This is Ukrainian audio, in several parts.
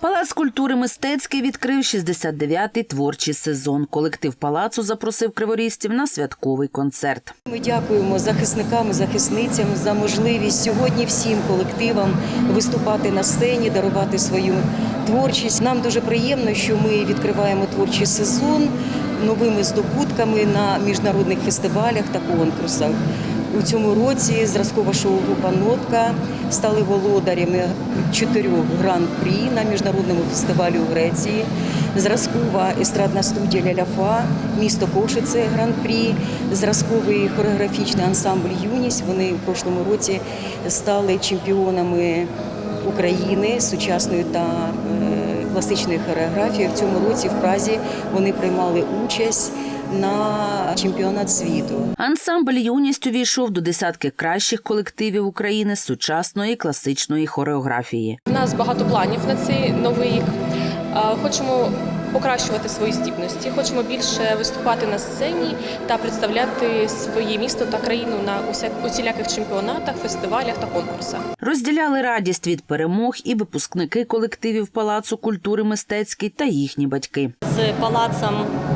Палац культури мистецький відкрив 69-й творчий сезон. Колектив палацу запросив криворізців на святковий концерт. Ми дякуємо захисникам і захисницям за можливість сьогодні всім колективам виступати на сцені, дарувати свою творчість. Нам дуже приємно, що ми відкриваємо творчий сезон новими здобутками на міжнародних фестивалях та конкурсах. У цьому році зразкова шоу група Нотка стали володарями чотирьох гран-прі на міжнародному фестивалі у Греції. Зразкова естрадна студія Ляляфа, місто Кошице гран-прі, зразковий хореографічний ансамбль Юність. Вони в прошлому році стали чемпіонами України сучасної та е, класичної хореографії. В цьому році в Празі вони приймали участь на чемпіонат світу. Ансамбль юність увійшов до десятки кращих колективів України з сучасної класичної хореографії. У нас багато планів на цей новий рік. Е, Хочемо покращувати свої здібності, хочемо більше виступати на сцені та представляти своє місто та країну на усяк усіляких чемпіонатах, фестивалях та конкурсах. Розділяли радість від перемог і випускники колективів Палацу культури мистецький та їхні батьки. з палацем е,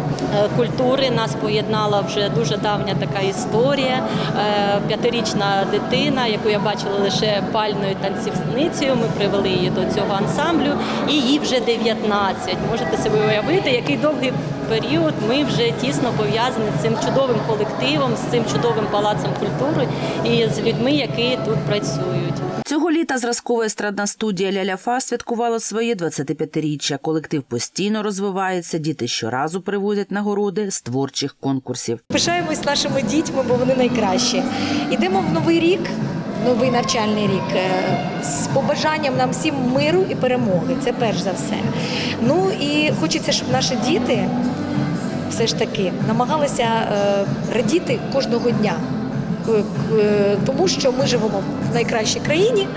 культури нас поєднала вже дуже давня така історія. Е, П'ятирічна дитина, яку я бачила лише пальною танцівницею. Ми привели її до цього ансамблю, і їй вже 19. Можете собі уявити, який довгий період ми вже тісно пов'язані з цим чудовим колективом, з цим чудовим палацем культури і з людьми, які тут працюють. Цього літа зразкова естрадна студія Ляляфа святкувала своє 25-річчя. Колектив постійно розвивається. Діти щоразу привозять нагороди з творчих конкурсів. Пишаємось нашими дітьми, бо вони найкращі. Йдемо в новий рік, новий навчальний рік, е, з побажанням нам всім миру і перемоги. Це перш за все. Ну і хочеться, щоб наші діти все ж таки намагалися е, радіти кожного дня. Е, е, Тому що ми живемо в найкращій країні,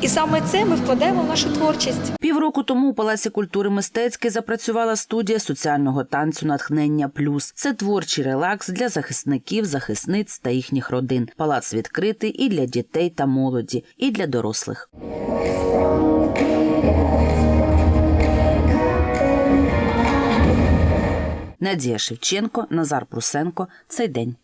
і саме це ми вкладаємо в нашу творчість. Півроку тому у Палаці культури мистецький запрацювала студія соціального танцю Натхнення Плюс. Це творчий релакс для захисників, захисниць та їхніх родин. Палац відкритий і для дітей та молоді, і для дорослих. Надія Шевченко, Назар Прусенко. Цей день.